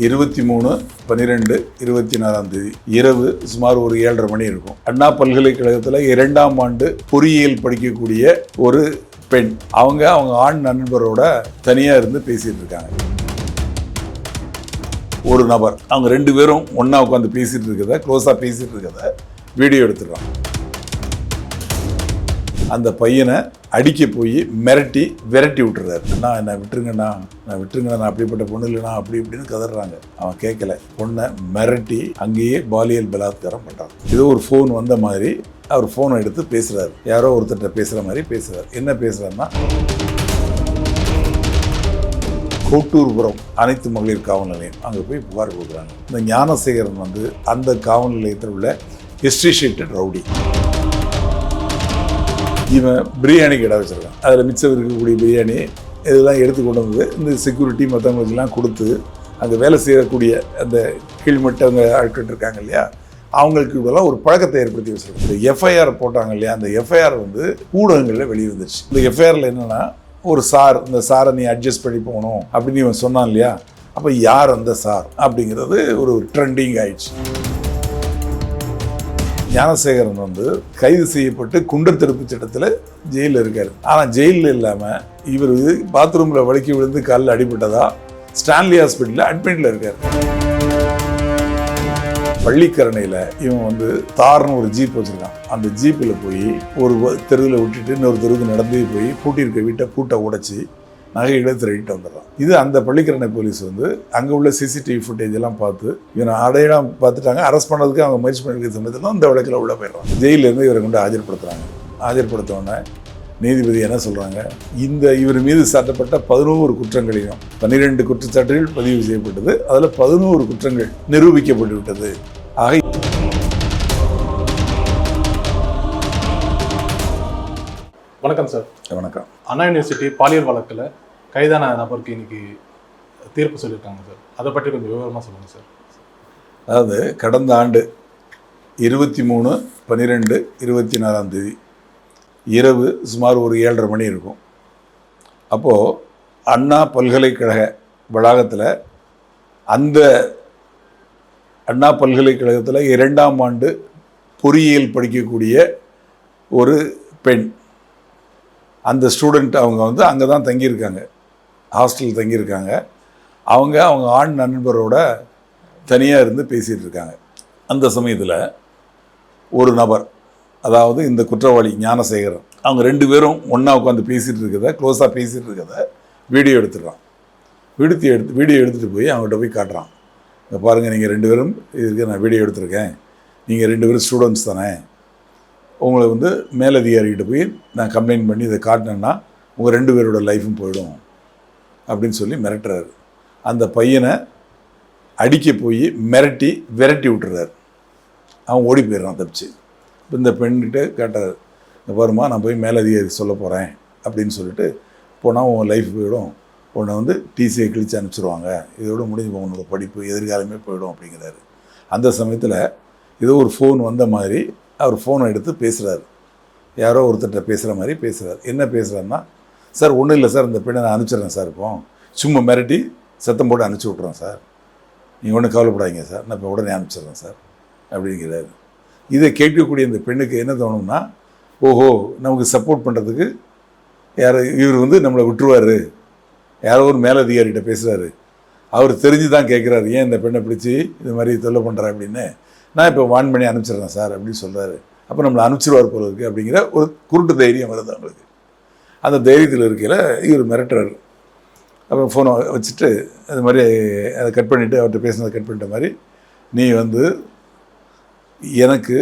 இருபத்தி மூணு பன்னிரெண்டு இருபத்தி நாலாம் தேதி இரவு சுமார் ஒரு ஏழரை மணி இருக்கும். அண்ணா பல்கலைக்கழகத்தில் இரண்டாம் ஆண்டு பொறியியல் படிக்கக்கூடிய ஒரு பெண். அவங்க அவங்க ஆண் நண்பரோட தனியாக இருந்து பேசிட்டு இருக்காங்க. ஒரு நபர். அவங்க ரெண்டு பேரும் ஒன்றா உட்காந்து பேசிட்டு இருக்கிறத க்ளோஸாக பேசிட்டு இருக்கிறத வீடியோ எடுத்துடுறாங்க அந்த பையனை அடிக்க போய் மிரட்டி விரட்டி விட்டுறாரு. அண்ணா என்னை விட்டுருங்கண்ணா நான் விட்டுருங்கண்ணா நான் அப்படிப்பட்ட பொண்ணு இல்லைண்ணா அப்படி இப்படின்னு கதறாங்க. அவன் கேட்கல. பொண்ணை மிரட்டி அங்கேயே பாலியல் பலாத்காரம் பண்ணுறான் ஏதோ ஒரு ஃபோன் வந்த மாதிரி அவர் ஃபோனை எடுத்து பேசுகிறார் யாரோ ஒருத்தர்கிட்ட பேசுகிற மாதிரி பேசுகிறார் என்ன பேசுகிறாருன்னா கோட்டூர்புரம் அனைத்து மகளிர் காவல் நிலையம் அங்கே போய் புகார் கொடுக்குறாங்க. இந்த ஞானசேகரன் வந்து அந்த காவல் நிலையத்தில் உள்ள ஹிஸ்ட்ரி ஷீட்டட் ரவுடி. இவன் பிரியாணி கடை வச்சுருக்கான். அதில் மிச்சம் இருக்கக்கூடிய பிரியாணி இதெல்லாம் எடுத்து கொண்டு வந்து இந்த செக்யூரிட்டி மற்றவங்களுக்கெல்லாம் கொடுத்து அங்கே வேலை செய்யக்கூடிய அந்த கீழ்மட்டவங்க ஆட்கள் இருக்காங்க இல்லையா அவங்களுக்கு இதெல்லாம் ஒரு பழக்கத்தை ஏற்படுத்தி வச்சிருக்காங்க. இந்த எஃப்ஐஆர் போட்டாங்க இல்லையா அந்த எஃப்ஐஆர் வந்து ஊடகங்களில் வெளிவந்துச்சு இந்த எஃப்ஐஆரில் என்னென்னா ஒரு சார் இந்த சாரை நீ அட்ஜஸ்ட் பண்ணி போகணும் அப்படின்னு இவன் சொன்னான் இல்லையா அப்போ யார் அந்த சார் அப்படிங்கிறது ஒரு ட்ரெண்டிங் ஆயிடுச்சு. ஞானசேகரன் வந்து கைது செய்யப்பட்டு குண்டர் திருப்பு சட்டத்தில் ஜெயிலில் இருக்கார். ஆனால் ஜெயிலில் இல்லாமல் இவர் பாத்ரூமில் வழுக்கி விழுந்து காலில் அடிபட்டதா ஸ்டான்லி ஹாஸ்பிட்டலில் அட்மிட்டில் இருக்கார். பள்ளிக்கரணையில் இவன் வந்து தார்னு ஒரு ஜீப் வச்சுருக்கான். அந்த ஜீப்பில் போய் ஒரு தெருவில் விட்டுட்டு இன்னொரு தெருவுக்கு நடந்து போய் பூட்டியிருக்க வீட்டை பூட்டை உடைச்சி நகைகளை திருடிட்டு வந்துடுறான். இது அந்த பள்ளிக்கரணை போலீஸ் வந்து அங்கே உள்ள சிசிடிவி ஃபுட்டேஜ் எல்லாம் பார்த்து இவனை அடையாளம் பார்த்துட்டாங்க. அரெஸ்ட் பண்ணதுக்கு அவங்க முயற்சி பண்ணிருக்க சமயத்தில் இந்த வழக்கில் உள்ள போயிடுறான். ஜெயிலேருந்து இவரை கொண்டு ஆஜர்படுத்துகிறாங்க ஆஜர்படுத்த உடனே நீதிபதி என்ன சொல்கிறாங்க இந்த இவர் மீது சாட்டப்பட்ட பதினோரு குற்றங்களையும் பன்னிரெண்டு குற்றச்சாட்டுகள் பதிவு செய்யப்பட்டது. அதில் பதினோரு குற்றங்கள் நிரூபிக்கப்பட்டு விட்டது ஆக வணக்கம் சார். வணக்கம். அண்ணா யூனிவர்சிட்டி பாலியல் வழக்கில் கைதான நபருக்கு இன்னைக்கு தீர்ப்பு சொல்லியிருக்காங்க சார். அதை பற்றி கொஞ்சம் விவரமாக சொல்லுங்கள் சார். அதாவது கடந்த ஆண்டு இருபத்தி மூணு பன்னிரெண்டு இருபத்தி நாலாம் தேதி இரவு சுமார் ஒரு ஏழரை மணி இருக்கும். அப்போது அண்ணா பல்கலைக்கழக வளாகத்தில் அந்த அண்ணா பல்கலைக்கழகத்தில் இரண்டாம் ஆண்டு பொறியியல் படிக்கக்கூடிய ஒரு பெண். அந்த ஸ்டூடெண்ட் அவங்க வந்து அங்கே தான் தங்கியிருக்காங்க. ஹாஸ்டல் தங்கியிருக்காங்க. அவங்க அவங்க ஆண் நண்பரோட தனியாக இருந்து பேசிகிட்டு இருக்காங்க. அந்த சமயத்தில் ஒரு நபர் அதாவது இந்த குற்றவாளி ஞானசேகரன் அவங்க ரெண்டு பேரும் ஒன்றா உட்காந்து பேசிகிட்டு இருக்கிறத க்ளோஸாக பேசிகிட்டு இருக்கிறத வீடியோ எடுத்துடுறான். விடுத்து எடுத்து வீடியோ எடுத்துகிட்டு போய் அவங்ககிட்ட போய் காட்டுறான். இங்கே பாருங்கள் நீங்கள் ரெண்டு பேரும் இதுக்கு நான் வீடியோ எடுத்திருக்கேன். நீங்கள் ரெண்டு பேரும் ஸ்டூடெண்ட்ஸ் தானே. உங்களை வந்து மேலதிகாரிகிட்ட போய் நான் கம்ப்ளைண்ட் பண்ணி இதை காட்டினேன்னா உங்கள் ரெண்டு பேரோட லைஃபும் போயிடும். அப்படின்னு சொல்லி மிரட்டுறாரு. அந்த பையனை அடிக்க போய் மிரட்டி விரட்டி விட்டுறாரு. அவன் ஓடி போயிடுறான் தப்பிச்சு. இப்போ இந்த பெண்கிட்ட கேட்டார் இந்த பாருமா நான் போய் மேலதிகாரி சொல்ல போகிறேன் அப்படின்னு சொல்லிட்டு போனால் உன் லைஃப் போயிடும். உன்னை வந்து டிசியை கிழிச்சு அனுப்பிச்சிருவாங்க. இதோட முடிஞ்சு உன்னோட படிப்பு எதிர்காலமே போயிடும் அப்படிங்கிறாரு. அந்த சமயத்தில் ஏதோ ஒரு ஃபோன் வந்த மாதிரி அவர் ஃபோனை எடுத்து பேசுகிறாரு யாரோ ஒருத்தர்கிட்ட பேசுகிற மாதிரி பேசுகிறார் என்ன பேசுகிறாருன்னா சார் ஒன்றும் இல்லை சார் இந்த பெண்ணை நான் அனுப்பிச்சிடுறேன் சார் இப்போ. சும்மா மிரட்டி சத்தம் போட்டு அனுப்பிச்சி விட்றேன் சார். நீங்கள் ஒன்றும் கவலைப்படாதீங்க சார் நான் இப்போ உடனே அனுப்பிச்சிடுறேன் சார் அப்படிங்கிறாரு. இதை கேட்கக்கூடிய இந்த பெண்ணுக்கு என்ன தோணும்னா ஓஹோ நமக்கு சப்போர்ட் பண்ணுறதுக்கு யார் இவர் வந்து நம்மளை விட்டுருவார். யாரோ ஒரு மேலதிகாரிகிட்ட பேசுகிறாரு அவர் தெரிஞ்சு தான் கேட்குறாரு ஏன் இந்த பெண்ணை பிடிச்சி இது மாதிரி தொல்லை பண்ணுறேன் அப்படின்னு. நான் இப்போ வான் பண்ணி அனுப்பிச்சிடுறேன் சார் அப்படின்னு சொல்கிறாரு அப்போ நம்மளை அனுப்பிச்சிடுவார் போல இருக்குது அப்படிங்கிற ஒரு குருட்டு தைரியம் வருது அவங்களுக்கு. அந்த தைரியத்தில் இருக்கையில் இவர் மிரட்டுறாரு. அப்புறம் ஃபோனை வச்சுட்டு அது மாதிரி அதை கட் பண்ணிவிட்டு அவர்கிட்ட பேசினதை கட் பண்ணிட்ட மாதிரி நீ வந்து எனக்கு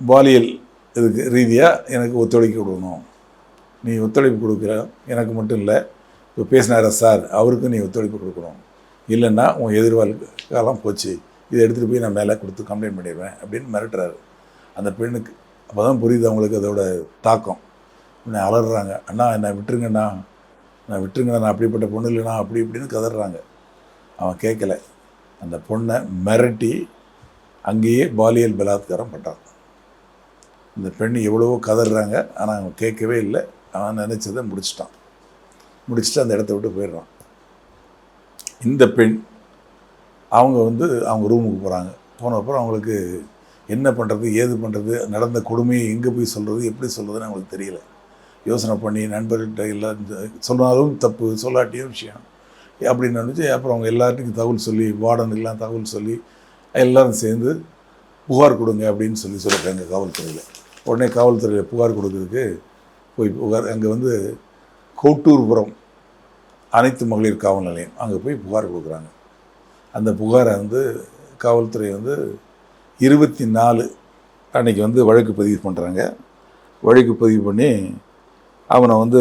பாலியல் இதுக்கு ரீதியாக எனக்கு ஒத்துழைக்க கொடுக்கணும். நீ ஒத்துழைப்பு கொடுக்குற எனக்கு மட்டும் இல்லை இப்போ பேசினார சார் அவருக்கும் நீ ஒத்துழைப்பு கொடுக்கணும். இல்லைன்னா உன் எதிர்காலம் போச்சு. இதை எடுத்துகிட்டு போய் நான் மேலே கொடுத்து கம்ப்ளைண்ட் பண்ணிடுவேன். அப்படின்னு மிரட்டுறாரு. அந்த பெண்ணுக்கு அப்போ தான் புரியுது அவங்களுக்கு அதோட தாக்கம். உன்னை அலறாங்க அண்ணா என்னை விட்டுருங்கண்ணா. நான் விட்டுருங்கண்ணா. நான் அப்படிப்பட்ட பொண்ணு இல்லைண்ணா. அப்படி இப்படின்னு கதறாங்க. அவன் கேட்கல. அந்த பொண்ணை மிரட்டி அங்கேயே பாலியல் பலாத்காரம் பண்ணுறான் இந்த பெண் எவ்வளவோ கதறாங்க. ஆனால் அவன் கேட்கவே இல்லை. அவன் நினச்சதை முடிச்சிட்டான். முடிச்சுட்டு அந்த இடத்த விட்டு போயிடுறான். இந்த பெண் அவங்க வந்து அவங்க ரூமுக்கு போகிறாங்க போனப்புறம் அவங்களுக்கு என்ன பண்ணுறது ஏது பண்ணுறது நடந்த கொடுமையை எங்கே போய் சொல்கிறது எப்படி சொல்கிறதுன்னு அவங்களுக்கு தெரியல. யோசனை பண்ணி நண்பர்கிட்ட எல்லாம் சொன்னாலும் தப்பு சொல்லாட்டியும் விஷயம். அப்படின்னு நினச்சி அப்புறம் அவங்க எல்லாத்துக்கும் தகவல் சொல்லி வார்டனுக்கெல்லாம் தகவல் சொல்லி எல்லாரும் சேர்ந்து புகார் கொடுங்க அப்படின்னு சொல்லி சொல்லியிருக்காங்க காவல்துறையில். உடனே காவல்துறையில் புகார் கொடுக்கறதுக்கு போய் புகார் அங்கே வந்து கோட்டூர்புரம் அனைத்து மகளிர் காவல் நிலையம் அங்கே போய் புகார் கொடுக்குறாங்க. அந்த புகாரை வந்து காவல்துறை வந்து இருபத்தி நாலு அன்னைக்கு வந்து வழக்கு பதிவு பண்ணுறாங்க வழக்கு பதிவு பண்ணி அவனை வந்து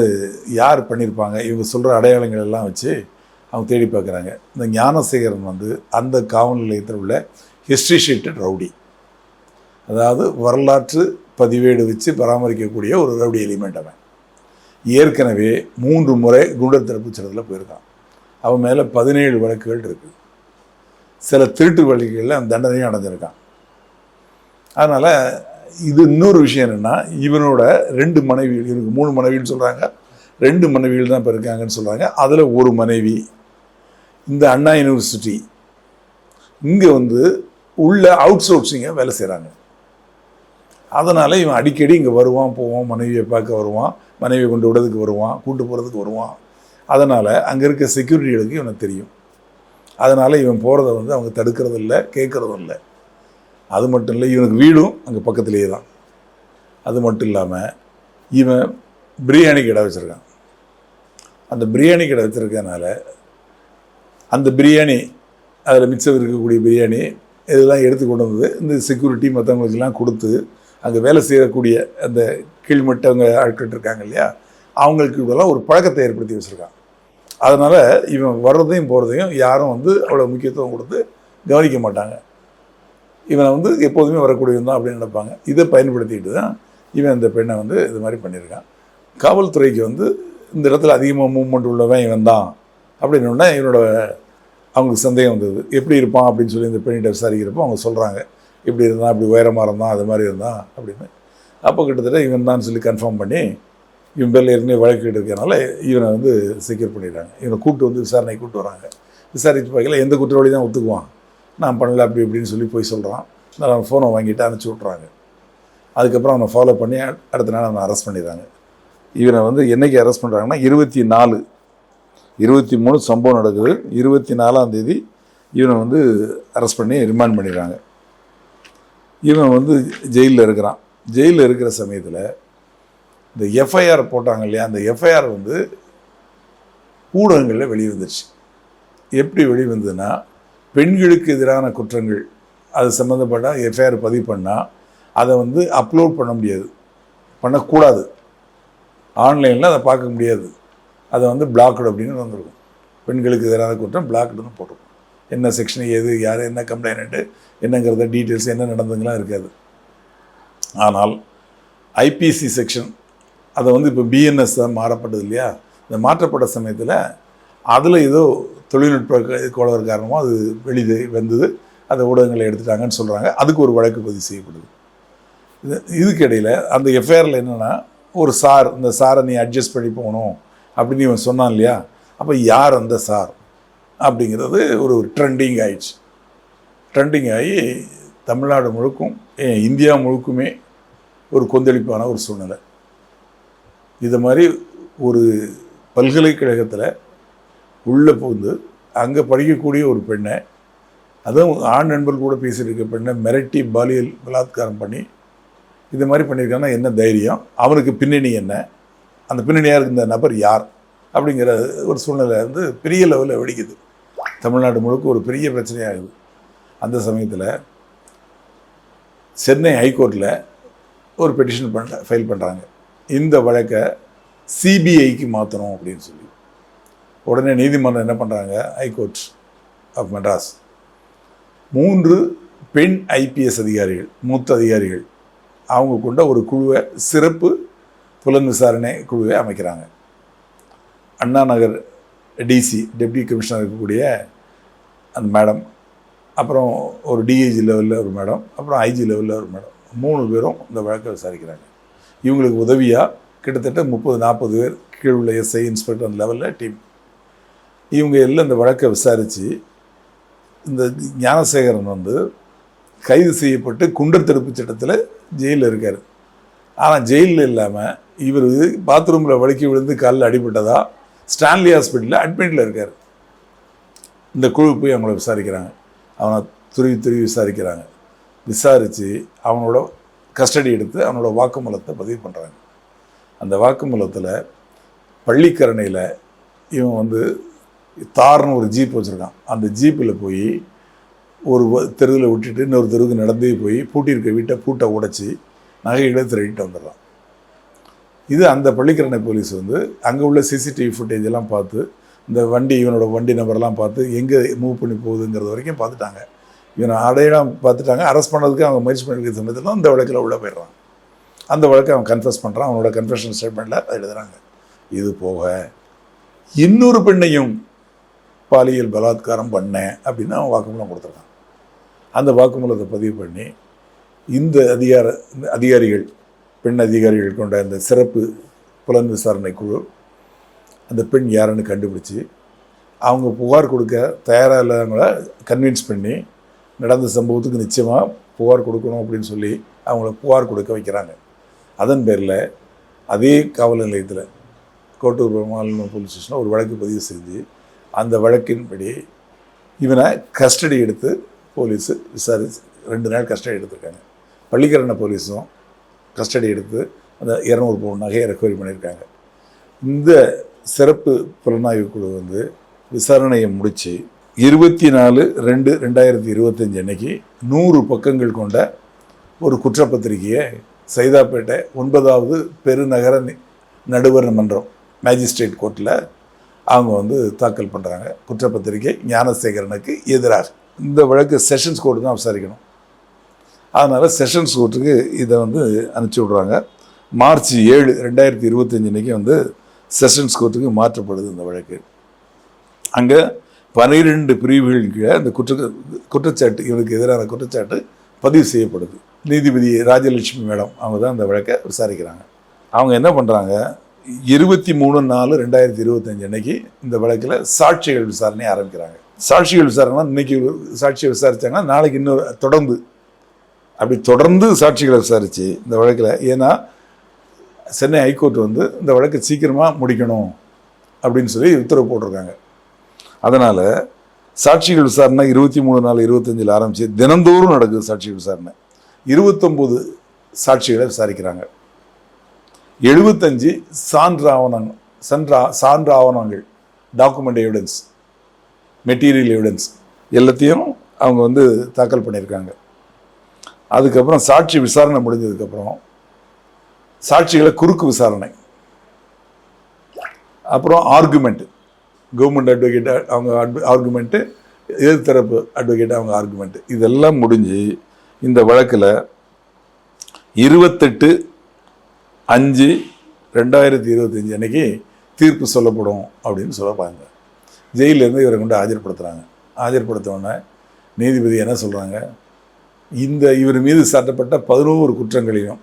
யார் பண்ணியிருப்பாங்க? இவங்க சொல்கிற அடையாளங்கள் எல்லாம் வச்சு அவங்க தேடி பார்க்குறாங்க. இந்த ஞானசேகரன் வந்து அந்த காவல் நிலையத்தில் உள்ள ஹிஸ்ட்ரி ஷீட்டட் ரவுடி. அதாவது வரலாற்று பதிவேடு வச்சு பராமரிக்கக்கூடிய ஒரு ரவுடி எலிமெண்ட் அவன். ஏற்கனவே மூன்று முறை குண்டர் தடுப்பு சட்டத்தில் போயிருக்கான். அவன் மேலே பதினேழு வழக்குகள் இருக்குது சில திருட்டு வழக்குகளில் அவன் தண்டனையும் அடைஞ்சிருக்கான். அதனால் இது இன்னொரு விஷயம் என்னென்னா இவனோட ரெண்டு மனைவிகள் இவனுக்கு மூணு மனைவின்னு சொல்கிறாங்க ரெண்டு மனைவிகள் தான் இப்போ இருக்காங்கன்னு சொல்கிறாங்க அதில் ஒரு மனைவி இந்த அண்ணா யூனிவர்சிட்டி இங்கே வந்து உள்ள அவுட் சோர்ஸிங்க வேலை செய்கிறாங்க அதனால் இவன் அடிக்கடி இங்கே வருவான் போவான் மனைவியை பார்க்க வருவான் மனைவியை கொண்டு விடுறதுக்கு வருவான் கூட்டு போகிறதுக்கு வருவான். அதனால் அங்கே இருக்க செக்யூரிட்டிகளுக்கு இவனுக்கு தெரியும். அதனால் இவன் போகிறத வந்து அவங்க தடுக்கிறதில்ல கேட்குறதும் இல்லை. அது மட்டும் இல்லை இவனுக்கு வீடும் அங்கே பக்கத்துலேயே தான். அது மட்டும் இல்லாமல் இவன் பிரியாணி கடை வச்சுருக்கான். அந்த பிரியாணி கடை வச்சுருக்கனால அந்த பிரியாணி அதில் மிச்சம் இருக்கக்கூடிய பிரியாணி இதெல்லாம் எடுத்து கொண்டு வந்து இந்த செக்யூரிட்டி மற்றவங்களுக்கெல்லாம் கொடுத்து அங்கே வேலை செய்யக்கூடிய அந்த கீழ்மட்டவங்க ஆட்கள் இருக்காங்க இல்லையா அவங்களுக்கு இதெல்லாம் ஒரு பழக்கத்தை ஏற்படுத்தி வச்சுருக்கான். அதனால் இவன் வர்றதையும் போகிறதையும் யாரும் வந்து அவ்வளோ முக்கியத்துவம் கொடுத்து கவனிக்க மாட்டாங்க. இவனை வந்து எப்போதுமே வரக்கூடியவன் தான் அப்படின்னு நினைப்பாங்க. இதை பயன்படுத்திட்டு தான் இவன் இந்த பெண்ணை வந்து இது மாதிரி பண்ணியிருக்கான். காவல்துறைக்கு வந்து இந்த இடத்துல அதிகமாக மூவ்மெண்ட் உள்ளவன் இவன் தான் அப்படின்னு இவனோட அவங்களுக்கு சந்தேகம் வந்தது. எப்படி இருப்பான் அப்படின்னு சொல்லி இந்த பெண்ணிட்ட விசாரிக்கிறப்போ அவங்க சொல்கிறாங்க இப்படி இருந்தான் இப்படி உயரமாக இருந்தான் அது மாதிரி இருந்தான் அப்படின்னு. அப்போ கிட்டத்தட்ட இவன் தான் சொல்லி கன்ஃபார்ம் பண்ணி இவன் பேரில் ஏற்கனவே வழக்கு இருக்கிறனால இவனை வந்து செக்யூர் பண்ணிடுறாங்க. இவனை கூப்பிட்டு வந்து விசாரணை கூப்பிட்டு வராங்க. விசாரித்து பார்க்கல எந்த குற்றவாளி தான் ஒத்துக்குவான். நான் பண்ணல அப்படி இப்படின்னு சொல்லி போய் சொல்கிறான் நான் ஃபோனை வாங்கிட்டு அனுப்பிச்சி விட்றாங்க அதுக்கப்புறம் அவனை ஃபாலோ பண்ணி அடுத்த நாள் அவனை அரெஸ்ட் பண்ணிடுறாங்க. இவனை வந்து என்னைக்கு அரெஸ்ட் பண்ணுறாங்கன்னா இருபத்தி நாலு இருபத்தி மூணு சம்பவம் நடக்குது. இருபத்தி நாலாம் தேதி இவனை வந்து அரெஸ்ட் பண்ணி ரிமாண்ட் பண்ணிடுறாங்க. இவன் வந்து ஜெயிலில் இருக்கிறான். ஜெயிலில் இருக்கிற சமயத்தில் இந்த எஃப்ஐஆர் போட்டாங்க இல்லையா? அந்த எஃப்ஐஆர் வந்து ஊடகங்களில் வெளிவந்துச்சு எப்படி வெளிவந்ததுன்னா பெண்களுக்கு எதிரான குற்றங்கள் அது சம்மந்தப்பட்ட எஃப்ஐஆர் பதிவு பண்ணால் அதை வந்து அப்லோட் பண்ண முடியாது. பண்ணக்கூடாது. ஆன்லைனில் அதை பார்க்க முடியாது. அதை வந்து பிளாக்டு அப்படின்னு வந்துருக்கும். பெண்களுக்கு எதிரான குற்றம் பிளாக்டுன்னு போட்டிருக்கும் என்ன செக்ஷன் எது யார் என்ன கம்ப்ளைண்ட்டு என்னங்கிறத டீட்டெயில்ஸ் என்ன நடந்ததுங்களாம் இருக்காது. ஆனால் ஐபிசி செக்ஷன் அதை வந்து இப்போ பிஎன்எஸ் தான் மாறப்பட்டது இல்லையா? இந்த மாற்றப்பட்ட சமயத்தில் அதில் ஏதோ தொழில்நுட்ப கோளாறு காரணமாக அது வெளியே வந்தது. அந்த ஊடகங்களை எடுத்துட்டாங்கன்னு சொல்கிறாங்க அதுக்கு ஒரு வழக்கு பதிவு செய்யப்படுது. இது இதுக்கு இடையில் அந்த எஃப்ஐஆரில் என்னென்னா ஒரு சார் இந்த சாரை நீ அட்ஜஸ்ட் பண்ணி போகணும் அப்படின்னு இவன் சொன்னான் இல்லையா? அப்போ யார் அந்த சார்? அப்படிங்கிறது ஒரு ட்ரெண்டிங் ஆயிடுச்சு. ட்ரெண்டிங் ஆகி தமிழ்நாடு முழுக்கும் ஏன் இந்தியா முழுக்குமே ஒரு கொந்தளிப்பான ஒரு சூழ்நிலை. இது மாதிரி ஒரு பல்கலைக்கழகத்தில் உள்ளே புகுந்து அங்கே படிக்கக்கூடிய ஒரு பெண்ணை அதுவும் ஆண் நண்பர் கூட பேசியிருக்க இருக்க பெண்ணை மிரட்டி பாலியல் பலாத்காரம் பண்ணி இது மாதிரி பண்ணியிருக்காங்கன்னா என்ன தைரியம்? அவனுக்கு பின்னணி என்ன? அந்த பின்னணியாக இருந்த நபர் யார்? அப்படிங்கிற ஒரு சூழ்நிலை வந்து பெரிய லெவலில் வெடிக்குது. தமிழ்நாடு முழுக்க ஒரு பெரிய பிரச்சனையாகுது. அந்த சமயத்தில் சென்னை ஹைகோர்ட்டில் ஒரு பெட்டிஷன் பண்ண ஃபைல் பண்ணுறாங்க இந்த வழக்கை சிபிஐக்கு மாற்றணும் அப்படின்னு சொல்லி. உடனே நீதிமன்றம் என்ன பண்ணுறாங்க ஹைகோர்ட் ஆஃப் மெட்ராஸ் மூன்று பெண் ஐபிஎஸ் அதிகாரிகள் மூத்த அதிகாரிகள் அவங்க கொண்ட ஒரு குழுவை சிறப்பு புலன் விசாரணை குழுவை அமைக்கிறாங்க. Anna Nagar DC deputy commissioner இருக்கக்கூடிய அந்த மேடம் அப்புறம் ஒரு டிஐஜி லெவலில் ஒரு மேடம் அப்புறம் ஐஜி லெவலில் ஒரு மேடம். மூணு பேரும் இந்த வழக்கை விசாரிக்கிறாங்க. இவங்களுக்கு உதவியாக கிட்டத்தட்ட முப்பது நாற்பது பேர் கீழ் உள்ள எஸ்ஐ இன்ஸ்பெக்டர் அந்த லெவலில் டீம் இவங்க எல்லாம் இந்த வழக்கை விசாரித்து இந்த ஞானசேகரன் வந்து கைது செய்யப்பட்டு குண்டர் தடுப்பு சட்டத்தில் ஜெயிலில் இருக்கார். ஆனால் ஜெயிலில் இல்லாமல் இவர் பாத்ரூமில் வழுக்கி விழுந்து காலில் அடிபட்டதா ஸ்டான்லி ஹாஸ்பிட்டலில் அட்மிட்டில் இருக்கார். இந்த குழு போய் அவங்கள விசாரிக்கிறாங்க. அவனை துருவி துருவி விசாரிக்கிறாங்க. விசாரித்து அவனோட கஸ்டடி எடுத்து அவனோட வாக்குமூலத்தை பதிவு பண்ணுறாங்க அந்த வாக்குமூலத்தில் பள்ளிக்கரணையில் இவன் வந்து தார்னு ஒரு ஜீப் வச்சுருக்கான். அந்த ஜீப்பில் போய் ஒரு தெருவில் விட்டுட்டு இன்னொரு தெருவுக்கு நடந்தே போய் பூட்டியிருக்க வீட்டை பூட்டை உடைச்சி நகைகளை திருடிட்டு வந்துடுறான். இது அந்த பள்ளிக்கரணை போலீஸ் வந்து அங்கே உள்ள சிசிடிவி ஃபுட்டேஜ் எல்லாம் பார்த்து இந்த வண்டி இவனோட வண்டி நம்பர்லாம் பார்த்து எங்கே மூவ் பண்ணி போகுதுங்கிறது வரைக்கும் பார்த்துட்டாங்க. இவனை அடையாளம் பார்த்துட்டாங்க. அரெஸ்ட் பண்ணதுக்கு அவங்க முயற்சி பண்ணிருக்க சமயத்தில் தான் இந்த வழக்கில் உள்ளே போயிடுறான். அந்த வழக்கை அவன் கன்ஃபஸ் பண்ணுறான் அவனோட கன்ஃபெஷன் ஸ்டேட்மெண்ட்டில் எழுதுகிறாங்க இது போக இன்னொரு பெண்ணையும் பாலியல் பலாத்காரம் பண்ணேன் அப்படின்னு அவன் வாக்குமூலம் கொடுத்துருக்கான். அந்த வாக்குமூலத்தை பதிவு பண்ணி இந்த அதிகார இந்த அதிகாரிகள் பெண் அதிகாரிகள் கொண்ட இந்த சிறப்பு புலன் விசாரணை குழு அந்த பெண் யாருன்னு கண்டுபிடிச்சி அவங்க புகார் கொடுக்க தயாராக இல்லாதவங்கள கன்வின்ஸ் பண்ணி நடந்த சம்பவத்துக்கு நிச்சயமாக புகார் கொடுக்கணும் அப்படின்னு சொல்லி அவங்கள புகார் கொடுக்க வைக்கிறாங்க. அதன் பேரில் அதே காவல் நிலையத்தில் கோட்டூர் பெருமாள் போலீஸ் ஸ்டேஷனில் ஒரு வழக்கு பதிவு செஞ்சு அந்த வழக்கின்படி இவனை கஸ்டடி எடுத்து போலீஸு விசாரிச்சு ரெண்டு நாள் கஸ்டடி எடுத்திருக்காங்க. பள்ளிக்கரண போலீஸும் கஸ்டடி எடுத்து அந்த இரநூறு பவுன் நகையை ரெக்கவரி பண்ணியிருக்காங்க. இந்த சிறப்பு புலனாய்வு குழு வந்து விசாரணையை முடித்து இருபத்தி நாலு ரெண்டு ரெண்டாயிரத்தி இருபத்தஞ்சி அன்னைக்கு நூறு பக்கங்கள் கொண்ட ஒரு குற்றப்பத்திரிகையை சைதாப்பேட்டை ஒன்பதாவது பெருநகர நடுவர் மன்றம் மேஜிஸ்ட்ரேட் கோர்ட்டில் அவங்க வந்து தாக்கல் பண்ணுறாங்க குற்றப்பத்திரிகை ஞானசேகரனுக்கு எதிராக. இந்த வழக்கு செஷன்ஸ் கோர்ட்டு தான் விசாரிக்கணும். அதனால் செஷன்ஸ் கோர்ட்டுக்கு இதை வந்து அனுப்பிச்சி விட்றாங்க. மார்ச் ஏழு ரெண்டாயிரத்தி இருபத்தஞ்சு அன்றைக்கி வந்து செஷன்ஸ் கோர்ட்டுக்கு மாற்றப்படுது இந்த வழக்கு. அங்கே பனிரெண்டு பிரிவுகள் கீழே இந்த குற்ற குற்றச்சாட்டு இவருக்கு எதிரான குற்றச்சாட்டு பதிவு செய்யப்படுது. நீதிபதி ராஜலட்சுமி மேடம் அவங்க தான் இந்த வழக்கை விசாரிக்கிறாங்க. அவங்க என்ன பண்ணுறாங்க இருபத்தி மூணு நாலு ரெண்டாயிரத்தி இருபத்தஞ்சு அன்னைக்கு இந்த வழக்கில் சாட்சிகள் விசாரணை ஆரம்பிக்கிறாங்க. சாட்சிகள் விசாரணை இன்னைக்கு சாட்சியை விசாரிச்சாங்கன்னா நாளைக்கு இன்னொரு தொடர்ந்து அப்படி தொடர்ந்து சாட்சிகளை விசாரித்து இந்த வழக்கில் ஏன்னா சென்னை ஹைகோர்ட் வந்து இந்த வழக்கை சீக்கிரமாக முடிக்கணும் அப்படின்னு சொல்லி உத்தரவு போட்டிருக்காங்க. அதனால் சாட்சிகள் விசாரணை இருபத்தி மூணு நாலு இருபத்தஞ்சில் ஆரம்பித்து தினந்தோறும் நடக்குது சாட்சிகள் விசாரணை. இருபத்தொம்போது சாட்சிகளை விசாரிக்கிறாங்க. எழுபத்தஞ்சு சான்று ஆவணங்கள் சன்றா சான்று ஆவணங்கள் டாக்குமெண்ட் எவிடன்ஸ் மெட்டீரியல் எவிடன்ஸ் எல்லாத்தையும் அவங்க வந்து தாக்கல் பண்ணியிருக்காங்க. அதுக்கப்புறம் சாட்சி விசாரணை முடிஞ்சதுக்கப்புறம் சாட்சிகளை குறுக்கு விசாரணை. அப்புறம் ஆர்குமெண்ட்டு கவர்மெண்ட் அட்வொகேட் அவங்க ஆர்குமெண்ட்டு எதிர்த்தரப்பு அட்வொகேட் அவங்க ஆர்குமெண்ட் இதெல்லாம் முடிஞ்சு இந்த வழக்கில் இருபத்தெட்டு அஞ்சு ரெண்டாயிரத்தி இருபத்தஞ்சி அன்னைக்கு தீர்ப்பு சொல்லப்படும் அப்படின்னு சொல்லப்பாங்க. ஜெயிலிருந்து இவரை கொண்டு ஆஜர்படுத்துகிறாங்க ஆஜர்படுத்தவுடனே நீதிபதி என்ன சொல்கிறாங்க இந்த இவர் மீது சாட்டப்பட்ட பதினோரு குற்றங்களையும்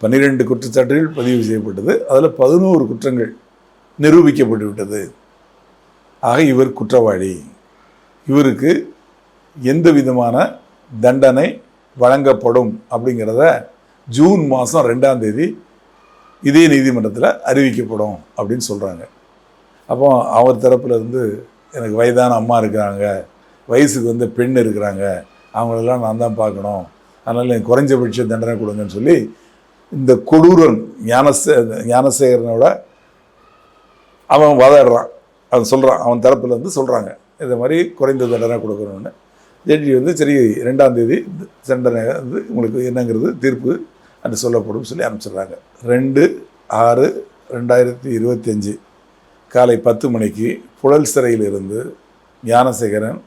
பன்னிரெண்டு குற்றச்சாட்டுகள் பதிவு செய்யப்பட்டது. அதில் பதினோரு குற்றங்கள் நிரூபிக்கப்பட்டு விட்டது. ஆக இவர் குற்றவாளி. இவருக்கு எந்த விதமான தண்டனை வழங்கப்படும் அப்படிங்கிறத ஜூன் மாதம் ரெண்டாம் தேதி இதே நீதிமன்றத்தில் அறிவிக்கப்படும் அப்படின்னு சொல்கிறாங்க அப்போ அவர் தரப்பில் இருந்து எனக்கு வயதான அம்மா இருக்கிறாங்க வயசுக்கு வந்து பெண் இருக்கிறாங்க அவங்களெல்லாம் நான் தான் பார்க்கணும். அதனால் எனக்கு குறைஞ்சபட்ச தண்டனை கொடுங்கன்னு சொல்லி இந்த கொடூரன் ஞானசே ஞானசேகரனோட அவன் வாதாடுறான். அவன் சொல்கிறான் அவன் தரப்புலேருந்து சொல்கிறாங்க இந்த மாதிரி குறைந்த தண்டனை கொடுக்கணும்னு. ஜட்ஜி வந்து சரி ரெண்டாம் தேதி தண்டனை வந்து உங்களுக்கு என்னங்கிறது தீர்ப்பு அது சொல்லப்படும் சொல்லி அனுப்பிச்சிடுறாங்க. ரெண்டு ஆறு ரெண்டாயிரத்தி இருபத்தஞ்சி காலை பத்து மணிக்கு புழல் சிறையிலிருந்து ஞானசேகரன்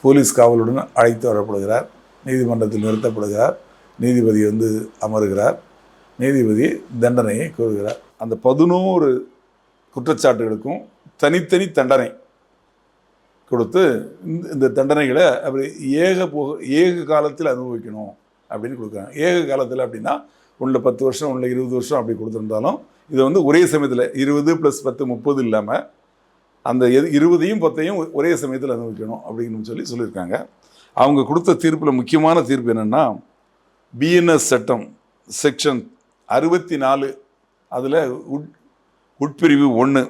போலீஸ் காவலுடன் அழைத்து வரப்படுகிறார். நீதிமன்றத்தில் நிறுத்தப்படுகிறார். நீதிபதி வந்து அமருகிறார். நீதிபதி தண்டனையை கோருகிறார். அந்த பதினோரு குற்றச்சாட்டுகளுக்கும் தனித்தனி தண்டனை கொடுத்து இந்த இந்த தண்டனைகளை அவர் ஏக போக ஏக காலத்தில் அனுபவிக்கணும். அப்படின்னு கொடுக்குறாங்க. ஏக காலத்தில் அப்படின்னா உள்ள பத்து வருஷம் உள்ள இருபது வருஷம் அப்படி கொடுத்துருந்தாலும் இது வந்து ஒரே சமயத்தில் இருபது ப்ளஸ் பத்து முப்பது இல்லாமல் அந்த எது இருபதையும் பத்தையும் ஒரே சமயத்தில் அனுபவிக்கணும் அப்படின்னு சொல்லி சொல்லியிருக்காங்க. அவங்க கொடுத்த தீர்ப்பில் முக்கியமான தீர்ப்பு என்னென்னா பிஎன்எஸ் சட்டம் செக்ஷன் அறுபத்தி நாலு அதில் உட் உட்பிரிவு ஒன்று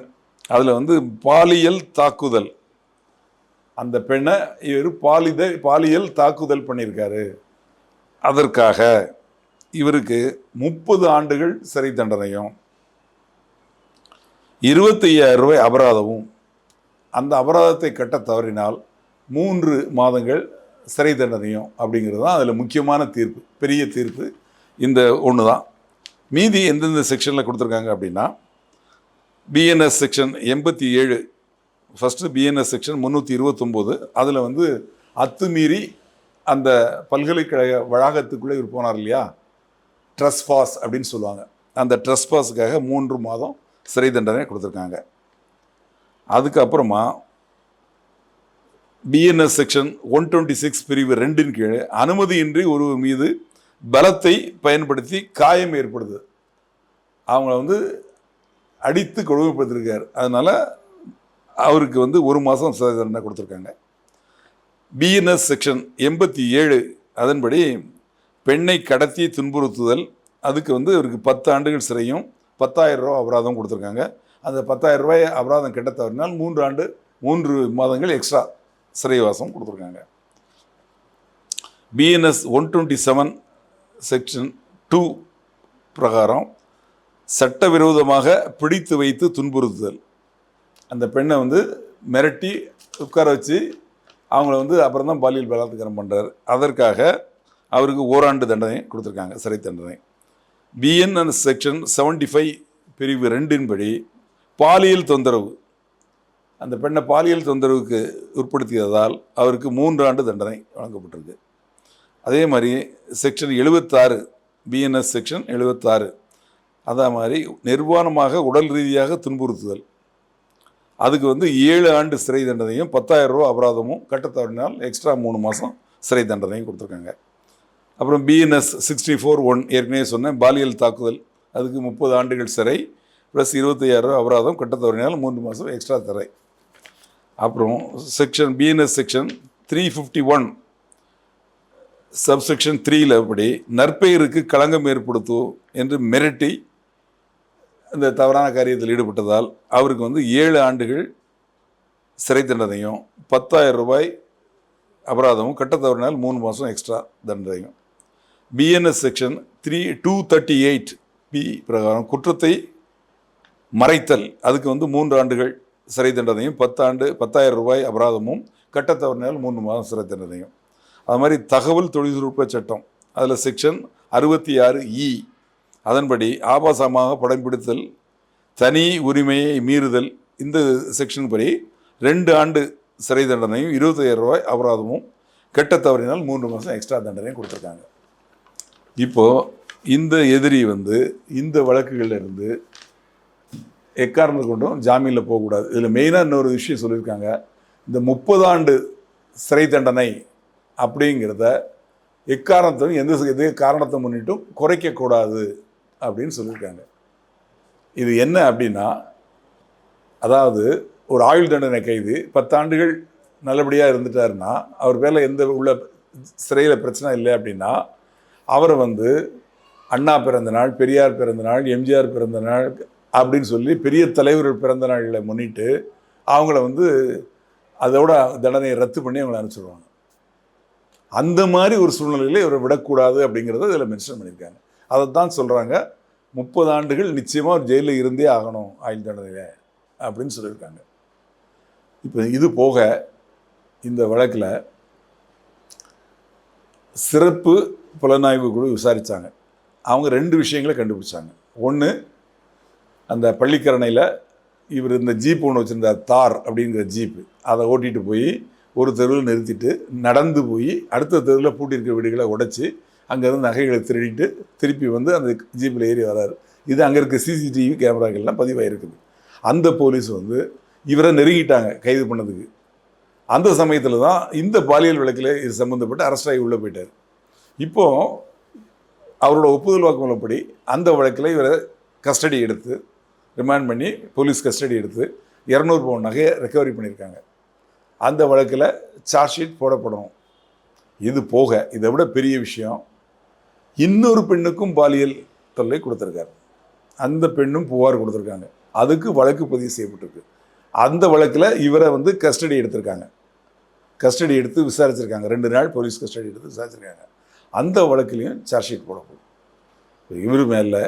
அதில் வந்து பாலியல் தாக்குதல். அந்த பெண்ணை இவர் பாலித பாலியல் தாக்குதல் பண்ணியிருக்காரு. அதற்காக இவருக்கு முப்பது ஆண்டுகள் சிறை தண்டனையும் இருபத்தையாயிரம் ரூபாய் அபராதமும் அந்த அபராதத்தை கட்ட தவறினால் மூன்று மாதங்கள் சிறை தண்டனையும் அப்படிங்கிறது தான் அதில் முக்கியமான தீர்ப்பு பெரிய தீர்ப்பு. இந்த ஒன்று தான். மீதி எந்தெந்த செக்ஷனில் கொடுத்துருக்காங்க அப்படின்னா பிஎன்எஸ் செக்ஷன் எண்பத்தி ஏழு ஃபஸ்ட்டு பிஎன்எஸ் செக்ஷன் முந்நூற்றி இருபத்தொம்போது அதில் வந்து அத்துமீறி அந்த பல்கலைக்கழக வளாகத்துக்குள்ளே இவர் போனார் இல்லையா? ட்ரஸ்பாஸ் அப்படின்னு சொல்லுவாங்க. அந்த ட்ரஸ்பாஸுக்காக மூன்று மாதம் சிறை தண்டனை கொடுத்துருக்காங்க. அதுக்கப்புறமா BNS section one twenty six பிரிவு ரெண்டின் கீழே அனுமதியின்றி ஒருவர் மீது பலத்தை பயன்படுத்தி காயம் ஏற்படுது. அவங்கள வந்து அடித்து கொடுமைப்படுத்திருக்கார் அதனால் அவருக்கு வந்து ஒரு மாதம் சிறை தண்டனை கொடுத்துருக்காங்க. பிஎன்எஸ் செக்ஷன் எண்பத்தி ஏழு அதன்படி பெண்ணை கடத்தி துன்புறுத்துதல் அதுக்கு வந்து அவருக்கு பத்து ஆண்டுகள் சிறையும் பத்தாயிரம் ரூபா அபராதம் கொடுத்துருக்காங்க. அந்த பத்தாயிரம் ரூபாய் அபராதம் கெட்ட தவறினால் மூன்று ஆண்டு மூன்று மாதங்கள் எக்ஸ்ட்ரா சிறைவாசம் கொடுத்துருக்காங்க. BNS one twenty seven section two பிரகாரம் சட்டவிரோதமாக பிடித்து வைத்து துன்புறுத்துதல். அந்த பெண்ணை வந்து மிரட்டி உட்கார வச்சு அவங்கள வந்து அப்புறம் தான் பாலியல் பலாத்காரம் பண்ணுறாரு அதற்காக அவருக்கு ஓராண்டு தண்டனை கொடுத்துருக்காங்க சிறை தண்டனை. பிஎன் செக்ஷன் செவன்டி ஃபைவ் பிரிவு ரெண்டின்படி பாலியல் தொந்தரவு. அந்த பெண்ணை பாலியல் தொந்தரவுக்கு உட்படுத்தியதால் அவருக்கு மூன்று ஆண்டு தண்டனை வழங்கப்பட்டிருக்கு. அதே மாதிரி செக்ஷன் எழுபத்தாறு பிஎன்எஸ் செக்ஷன் எழுபத்தாறு அதே மாதிரி நிர்வாணமாக உடல் ரீதியாக துன்புறுத்துதல். அதுக்கு வந்து ஏழு ஆண்டு சிறை தண்டனையும் பத்தாயிரம் ரூபா அபராதமும் கட்டத் தவறினால் எக்ஸ்ட்ரா மூணு மாதம் சிறை தண்டனையும் கொடுத்துருக்காங்க. அப்புறம் பிஎன்எஸ் சிக்ஸ்டி ஃபோர் ஒன் ஏற்கனவே சொன்னேன் பாலியல் தாக்குதல் அதுக்கு முப்பது ஆண்டுகள் சிறை ப்ளஸ் இருபத்தையாயிரம் ரூபா அபராதம் கட்டத் தவறினால் மூன்று மாதம் எக்ஸ்ட்ரா தரை அப்புறம் section BNS section three fifty one subsection த்ரீயில் அப்படி நற்பெயருக்கு களங்கம் ஏற்படுத்தும் என்று மிரட்டி இந்த தவறான காரியத்தில் ஈடுபட்டதால் அவருக்கு வந்து ஏழு ஆண்டுகள் சிறை தண்டனையும் பத்தாயிரம் ரூபாய் அபராதமும் கட்ட தவறினால் மூணு மாதம் எக்ஸ்ட்ரா தண்டனையும். BNS section three two thirty eight B பிரகாரம் குற்றத்தை மறைத்தல் அதுக்கு வந்து மூன்று ஆண்டுகள் சிறை தண்டனையும் பத்தாண்டு பத்தாயிரம் ரூபாய் அபராதமும் கட்ட தவறினால் மூணு மாதம் சிறை தண்டனையும். அது மாதிரி தகவல் தொழில்நுட்ப சட்டம் அதில் செக்ஷன் அறுபத்தி ஆறு இ அதன்படி ஆபாசமாக படம் பிடித்தல் தனி உரிமையை மீறுதல் இந்த செக்ஷன் படி ரெண்டு ஆண்டு சிறை தண்டனையும் இருபத்தையாயிரம் ரூபாய் அபராதமும் கெட்ட தவறினால் மூன்று மாதம் எக்ஸ்ட்ரா தண்டனையும் கொடுத்துருக்காங்க. இப்போது இந்த எதிரி வந்து இந்த வழக்குகளிலிருந்து எக்காரணத்தை கொண்டும் ஜாமீனில் போகக்கூடாது. இதில் மெயினாக இன்னொரு விஷயம் சொல்லியிருக்காங்க. இந்த முப்பது ஆண்டு சிறை தண்டனை அப்படிங்கிறத எக்காரணத்தையும் எந்த எது காரணத்தை முன்னிட்டும் குறைக்கக்கூடாது. அப்படின்னு சொல்லியிருக்காங்க. இது என்ன அப்படின்னா அதாவது ஒரு ஆயுள் தண்டனை கைது பத்தாண்டுகள் நல்லபடியாக இருந்துட்டாருன்னா அவர் பேரில் எந்த உள்ள சிறையில் பிரச்சனை இல்லை அப்படின்னா அவரை வந்து அண்ணா பிறந்த நாள் பெரியார் பிறந்த நாள் எம்ஜிஆர் பிறந்த நாள் அப்படின்னு சொல்லி பெரிய தலைவர்கள் பிறந்த நாளில் முன்னிட்டு அவங்கள வந்து அதோட தண்டனையை ரத்து பண்ணி அவங்கள அனுப்பிச்சிடுவாங்க. அந்த மாதிரி ஒரு சூழ்நிலையில் இவரை விடக்கூடாது அப்படிங்கிறத இதில் மென்ஷன் பண்ணியிருக்காங்க. அதை தான் சொல்கிறாங்க முப்பது ஆண்டுகள் நிச்சயமாக ஒரு ஜெயிலில் இருந்தே ஆகணும் ஆயுள் தண்டனையில் அப்படின்னு சொல்லியிருக்காங்க. இப்போ இது போக இந்த வழக்கில் சிறப்பு புலனாய்வு குழு விசாரித்தாங்க அவங்க ரெண்டு விஷயங்களை கண்டுபிடிச்சாங்க. ஒன்று அந்த பள்ளிக்கரணையில் இவர் இந்த ஜீப் ஒன்று வச்சுருந்தார் தார் அப்படிங்கிற ஜீப்பு அதை ஓட்டிகிட்டு போய் ஒரு தெருவில் நிறுத்திட்டு நடந்து போய் அடுத்த தெருவில் பூட்டியிருக்க வீடுகளை உடைச்சி அங்கேருந்து நகைகளை திருடிட்டு திருப்பி வந்து அந்த ஜீப்பில் ஏறி வராரு. இது அங்கே இருக்க சிசிடிவி கேமராக்கள்லாம் பதிவாயிருக்குது. அந்த போலீஸ் வந்து இவரை நெருங்கிட்டாங்க கைது பண்ணதுக்கு. அந்த சமயத்தில் தான் இந்த பாலியல் வழக்கில் இது சம்மந்தப்பட்டு அரெஸ்ட் ஆகி உள்ளே போயிட்டார். இப்போது அவரோட ஒப்புதல் வாக்குமூலப்படி அந்த வழக்கில் இவரை கஸ்டடி எடுத்து ரிமாண்ட் பண்ணி போலீஸ் கஸ்டடி எடுத்து இரநூறு பவுன் நகையை ரெக்கவரி பண்ணியிருக்காங்க. அந்த வழக்கில் சார்ஜ் ஷீட் போடப்படும். இது போக இதை விட பெரிய விஷயம் இன்னொரு பெண்ணுக்கும் பாலியல் தொல்லை கொடுத்துருக்காரு. அந்த பெண்ணும் புகார் கொடுத்துருக்காங்க. அதுக்கு வழக்கு பதிவு செய்யப்பட்டிருக்கு. அந்த வழக்கில் இவரை வந்து கஸ்டடி எடுத்திருக்காங்க. கஸ்டடி எடுத்து விசாரிச்சிருக்காங்க. ரெண்டு நாள் போலீஸ் கஸ்டடி எடுத்து விசாரிச்சிருக்காங்க. அந்த வழக்குலையும் சார்ஜ் ஷீட் போடப்படும். இவர் மேலே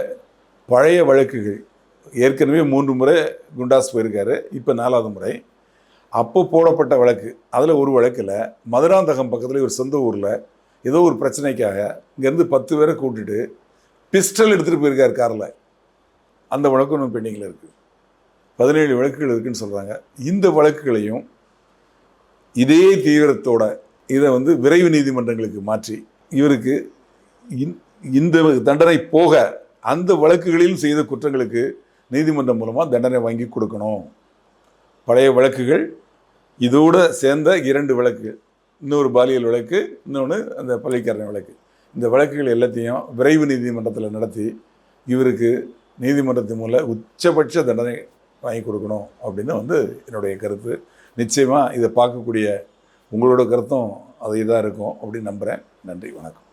பழைய வழக்குகள் ஏற்கனவே மூன்று முறை குண்டாஸ் போயிருக்காரு. இப்போ நாலாவது முறை. அப்போ போடப்பட்ட வழக்கு. அதில் ஒரு வழக்கில் மதுராந்தகம் பக்கத்தில் ஒரு சொந்த ஊரில் ஏதோ ஒரு பிரச்சனைக்காக இங்கேருந்து பத்து பேரை கூட்டிட்டு பிஸ்டல் எடுத்துகிட்டு போயிருக்கார் காரில். அந்த வழக்கு இன்னும் பெண்டிங்கில் இருக்குது பதினேழு வழக்குகள் இருக்குதுன்னு சொல்கிறாங்க இந்த வழக்குகளையும் இதே தீவிரத்தோட இதை வந்து விரைவு நீதிமன்றங்களுக்கு மாற்றி இவருக்கு இந்த தண்டனை போக அந்த வழக்குகளில் செய்த குற்றங்களுக்கு நீதிமன்றம் மூலமாக தண்டனை வாங்கி கொடுக்கணும். பழைய வழக்குகள் இதோடு சேர்ந்த இரண்டு வழக்கு இன்னொரு பாலியல் வழக்கு இன்னொன்று அந்த பள்ளிக்காரன் வழக்கு. இந்த வழக்குகள் எல்லாத்தையும் விரைவு நீதிமன்றத்தில் நடத்தி இவருக்கு நீதிமன்றத்தின் மூலம் உச்சபட்ச தண்டனை வாங்கி கொடுக்கணும் அப்படின்னு வந்து என்னுடைய கருத்து. நிச்சயமாக இதை பார்க்கக்கூடிய உங்களோட கருத்தும் அதே தான் இருக்கும் அப்படின்னு நம்புகிறேன் நன்றி வணக்கம்.